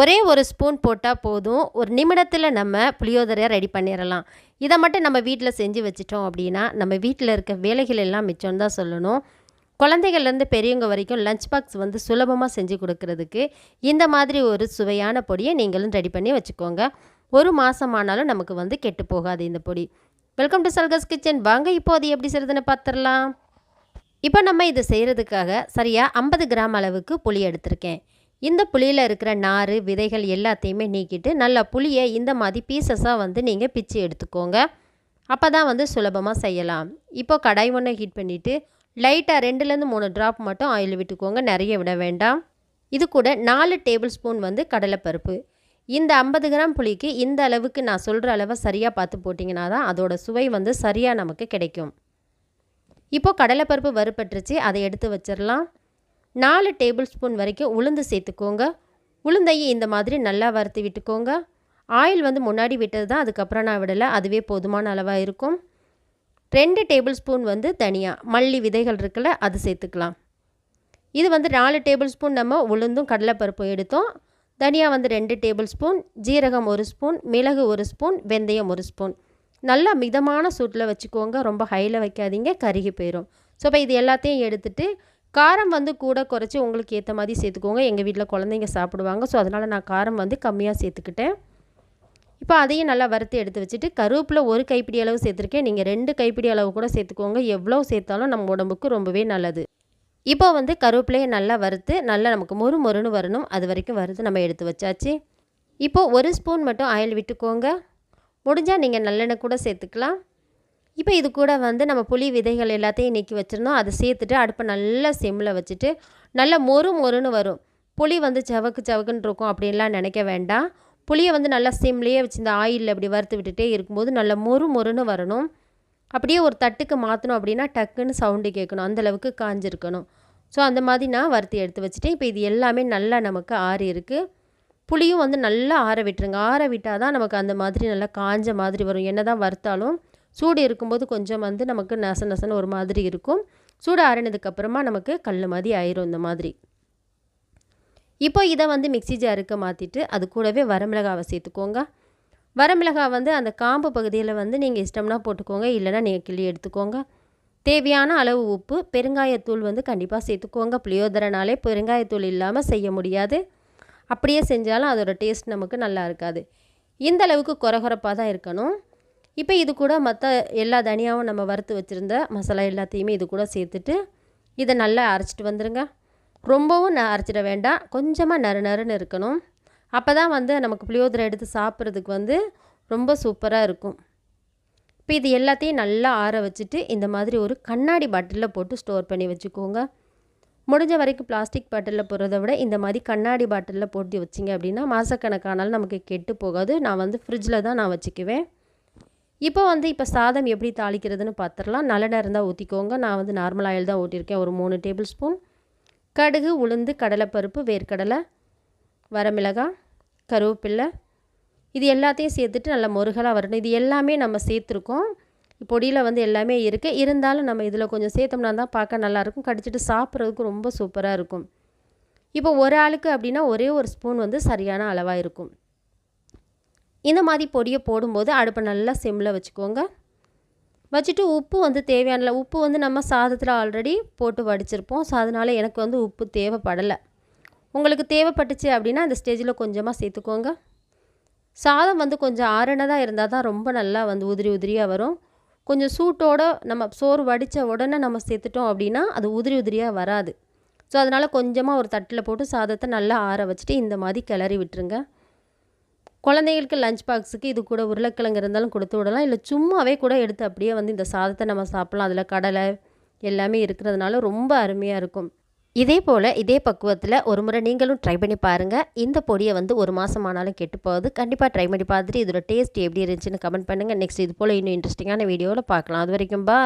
ஒரே ஒரு ஸ்பூன் போட்டால் போதும். ஒரு நிமிடத்தில் நம்ம புளியோதரையை ரெடி பண்ணிடலாம் இதை மட்டும் நம்ம வீட்டில் செஞ்சு வச்சிட்டோம் அப்படின்னா நம்ம வீட்டில் இருக்க வேலைகள் எல்லாம் மிச்சம் தான் சொல்லணும். குழந்தைகள்லேருந்து பெரியவங்க வரைக்கும் லஞ்ச் பாக்ஸ் வந்து சுலபமாக செஞ்சு கொடுக்கறதுக்கு இந்த மாதிரி ஒரு சுவையான பொடியை நீங்களும் ரெடி பண்ணி வச்சுக்கோங்க. ஒரு மாதம் ஆனாலும் நமக்கு வந்து கெட்டு போகாது இந்த பொடி. வெல்கம் டு சல்கஸ் கிச்சன் வாங்க இப்போ அது எப்படி செய்கிறதுன்னு பார்த்துடலாம் இப்போ நம்ம இது செய்கிறதுக்காக சரியாக ஐம்பது கிராம் அளவுக்கு புளி எடுத்திருக்கேன். இந்த புளியில் இருக்கிற நார் விதைகள் எல்லாத்தையுமே நீக்கிட்டு நல்லா புளியை இந்த மாதிரி பீசஸாக வந்து நீங்கள் பிச்சு எடுத்துக்கோங்க. அப்போ தான் வந்து சுலபமாக செய்யலாம். இப்போ கடாய் ஒன்று ஹீட் பண்ணிவிட்டு லைட்டாக ரெண்டுலேருந்து மூணு ட்ராப் மட்டும் ஆயில் விட்டுக்கோங்க. நிறைய விட வேண்டாம். இது கூட நாலு டேபிள் ஸ்பூன் வந்து கடலைப்பருப்பு. இந்த ஐம்பது கிராம் புளிக்கு இந்த அளவுக்கு நான் சொல்கிற அளவை சரியாக பார்த்து போட்டிங்கன்னா தான் அதோட சுவை வந்து சரியாக நமக்கு கிடைக்கும். இப்போது கடலைப்பருப்பு வறுப்பட்டுருச்சு அதை எடுத்து வச்சிடலாம். நாலு டேபிள் ஸ்பூன் வரைக்கும் உளுந்து சேர்த்துக்கோங்க. உளுந்தையும் இந்த மாதிரி நல்லா வறுத்து விட்டுக்கோங்க. ஆயில் வந்து முன்னாடி விட்டது தான் அதுக்கப்புறம் நான் விடலை. அதுவே போதுமான அளவாக இருக்கும். ரெண்டு டேபிள் ஸ்பூன் வந்து தனியாக மல்லி விதைகள் இருக்குல்ல அது சேர்த்துக்கலாம். இது வந்து நாலு டேபிள் ஸ்பூன் நம்ம உளுந்தும் கடலைப்பருப்பு எடுத்தோம். தனியாக வந்து ரெண்டு டேபிள் ஸ்பூன் ஜீரகம் ஒரு ஸ்பூன் மிளகு ஒரு ஸ்பூன் வெந்தயம் ஒரு ஸ்பூன். நல்லா மிதமான சூட்டில் வச்சுக்கோங்க. ரொம்ப ஹையில் வைக்காதீங்க கருகி போயிடும் ஸோ இப்போ இது எல்லாத்தையும் எடுத்துகிட்டு காரம் வந்து கூட குறைச்சி உங்களுக்கு ஏற்ற மாதிரி சேர்த்துக்கோங்க. எங்கள் வீட்டில் குழந்தைங்க சாப்பிடுவாங்க. ஸோ அதனால் நான் காரம் வந்து கம்மியாக சேர்த்துக்கிட்டேன். இப்போ அதையும் நல்லா வறுத்து எடுத்து வச்சுட்டு கருவேப்பில் ஒரு கைப்பிடி அளவு சேர்த்துருக்கேன். நீங்கள் ரெண்டு கைப்பிடி அளவு கூட சேர்த்துக்கோங்க. எவ்வளோ சேர்த்தாலும் நம்ம உடம்புக்கு ரொம்பவே நல்லது. இப்போ வந்து கருவேப்பிலையை நல்லா வறுத்து நல்லா நமக்கு மொறு மொறுன்னு வரணும். அது வரைக்கும் வறுத்து நம்ம எடுத்து வச்சாச்சு. இப்போது ஒரு ஸ்பூன் மட்டும் ஆயில் விட்டுக்கோங்க. முடிஞ்சால் நீங்கள் நல்லெண்ணெய் கூட சேர்த்துக்கலாம். இப்போ இது கூட வந்து நம்ம புளி விதைகள் எல்லாத்தையும் நீக்கி வச்சுருந்தோம். அதை சேர்த்துட்டு அடுப்பை நல்லா செம்மில் வச்சுட்டு நல்லா மொறு மொறுன்னு வரும். புளி வந்து செவக்கு செவக்குன்னு இருக்கும் அப்படின்லாம் நினைக்க வேண்டாம். புளியை வந்து நல்லா சிம்லேயே வச்சு இந்த ஆயிலில் அப்படி வறுத்து விட்டுட்டே இருக்கும்போது நல்லா மொறு மொறுன்னு வரணும். அப்படியே ஒரு தட்டுக்கு மாற்றணும் அப்படின்னா டக்குன்னு சவுண்டு கேட்கணும். அந்தளவுக்கு காஞ்சிருக்கணும். ஸோ அந்த மாதிரி நான் வறுத்து எடுத்து வச்சுட்டேன். இப்போ இது எல்லாமே நல்லா நமக்கு ஆறி இருக்குது புளியும் வந்து நல்லா ஆற விட்டுருங்க. ஆற விட்டால் தான் நமக்கு அந்த மாதிரி நல்லா காஞ்ச மாதிரி வரும். என்ன தான் வறுத்தாலும் சூடு இருக்கும்போது கொஞ்சம் வந்து நமக்கு நச நசன்னு ஒரு மாதிரி இருக்கும். சூடு ஆறினதுக்கப்புறமா நமக்கு கல் மாதிரி ஆயிரும் இந்த மாதிரி. இப்போ இதை வந்து மிக்சி ஜாருக்கு மாற்றிட்டு அது கூடவே வரமிளகாவை சேர்த்துக்கோங்க. வரமிளகாய் வந்து அந்த காம்பு பகுதியில் வந்து நீங்கள் இஷ்டம்னா போட்டுக்கோங்க இல்லைனா நீங்கள் கிள்ளி எடுத்துக்கோங்க. தேவையான அளவு உப்பு பெருங்காயத்தூள் வந்து கண்டிப்பாக சேர்த்துக்கோங்க. புளியோதரனாலே பெருங்காயத்தூள் இல்லாமல் செய்ய முடியாது. அப்படியே செஞ்சாலும் அதோடய டேஸ்ட் நமக்கு நல்லா இருக்காது. இந்த அளவுக்கு குறகுறப்பாக தான் இருக்கணும். இப்போ இது கூட மற்ற எல்லா தனியாகவும் நம்ம வறுத்து வச்சுருந்த மசாலா எல்லாத்தையுமே இது கூட சேர்த்துட்டு இதை நல்லா அரைச்சிட்டு வந்துடுங்க ரொம்பவும் ந அரைச்சிட வேண்டாம். கொஞ்சமாக நறு நறுன்னு இருக்கணும். அப்போ தான் வந்து நமக்கு புளியோதரை எடுத்து சாப்பிட்றதுக்கு வந்து ரொம்ப சூப்பராக இருக்கும். இப்போ இது எல்லாத்தையும் நல்லா ஆற வச்சுட்டு இந்த மாதிரி ஒரு கண்ணாடி பாட்டிலில் போட்டு ஸ்டோர் பண்ணி வச்சுக்கோங்க. முடிஞ்ச வரைக்கும் பிளாஸ்டிக் பாட்டிலில் போடுறத விட இந்த மாதிரி கண்ணாடி பாட்டிலில் போட்டு வச்சிங்க அப்படின்னா மாதக்கணக்கானாலும் நமக்கு கெட்டு போகாது. நான் வந்து ஃப்ரிட்ஜில் தான் நான் வச்சுக்குவேன். இப்போ வந்து இப்போ சாதம் எப்படி தாளிக்கிறதுன்னு பார்த்துடலாம். நல்லெண்ணெய் இருந்தால் ஊற்றிக்கோங்க நான் வந்து நார்மல் ஆயில் தான் ஊற்றிருக்கேன் ஒரு மூணு டேபிள் ஸ்பூன் கடுகு உளுந்து கடலைப்பருப்பு வேர்க்கடலை வரமிளகாய் கருவேப்பில்லை இது எல்லாத்தையும் சேர்த்துட்டு நல்லா முருகலாக வரணும். இது எல்லாமே நம்ம சேர்த்துருக்கோம். பொடியில் வந்து எல்லாமே இருக்குது இருந்தாலும் நம்ம இதில் கொஞ்சம் சேர்த்தோம்னா தான் பார்க்க நல்லாயிருக்கும் கடிச்சிட்டு சாப்பிட்றதுக்கு ரொம்ப சூப்பராக இருக்கும். இப்போ ஒரு ஆளுக்கு அப்படின்னா ஒரே ஒரு ஸ்பூன் வந்து சரியான அளவாக இருக்கும். இந்த மாதிரி பொடியை போடும்போது அடுப்பை நல்லா சிம்மில் வச்சுக்கோங்க. வச்சுட்டு உப்பு வந்து தேவையான உப்பு வந்து நம்ம சாதத்தில் ஆல்ரெடி போட்டு வடிச்சிருப்போம். ஸோ அதனால் எனக்கு வந்து உப்பு தேவைப்படலை. உங்களுக்கு தேவைப்பட்டுச்சு அப்படின்னா அந்த ஸ்டேஜில் கொஞ்சமாக சேர்த்துக்கோங்க. சாதம் வந்து கொஞ்சம் ஆறுனதாக இருந்தால் தான் ரொம்ப நல்லா வந்து உதிரி உதிரியாக வரும். கொஞ்சம் சூட்டோடு நம்ம சோறு வடித்த உடனே நம்ம சேர்த்துட்டோம் அப்படின்னா அது உதிரி உதிரியாக வராது. ஸோ அதனால் கொஞ்சமாக ஒரு தட்டில் போட்டு சாதத்தை நல்லா ஆற வச்சுட்டு இந்த மாதிரி கிளறி விட்டுருங்க. குழந்தைங்களுக்கு லஞ்ச் பாக்ஸுக்கு இது கூட உருளைக்கிழங்கு இருந்தாலும் கொடுத்து விடலாம். இல்லை சும்மாவே கூட எடுத்து அப்படியே வந்து இந்த சாதத்தை நம்ம சாப்பிட்லாம். அதில் கடலை எல்லாமே இருக்கிறதுனால ரொம்ப அருமையாக இருக்கும். இதே போல் இதே பக்குவத்தில் ஒரு முறை நீங்களும் ட்ரை பண்ணி பாருங்கள் இந்த பொடியை வந்து ஒரு மாதம் ஆனாலும் கெட்டு போகுது. கண்டிப்பாக ட்ரை பண்ணி பார்த்துட்டு இதோட டேஸ்ட் எப்படி இருந்துச்சுன்னு கமெண்ட் பண்ணுங்கள் நெக்ஸ்ட் இது போல் இன்னும் இன்ட்ரெஸ்டிங்கான வீடியோவில் பார்க்கலாம். அது வரைக்கும் பா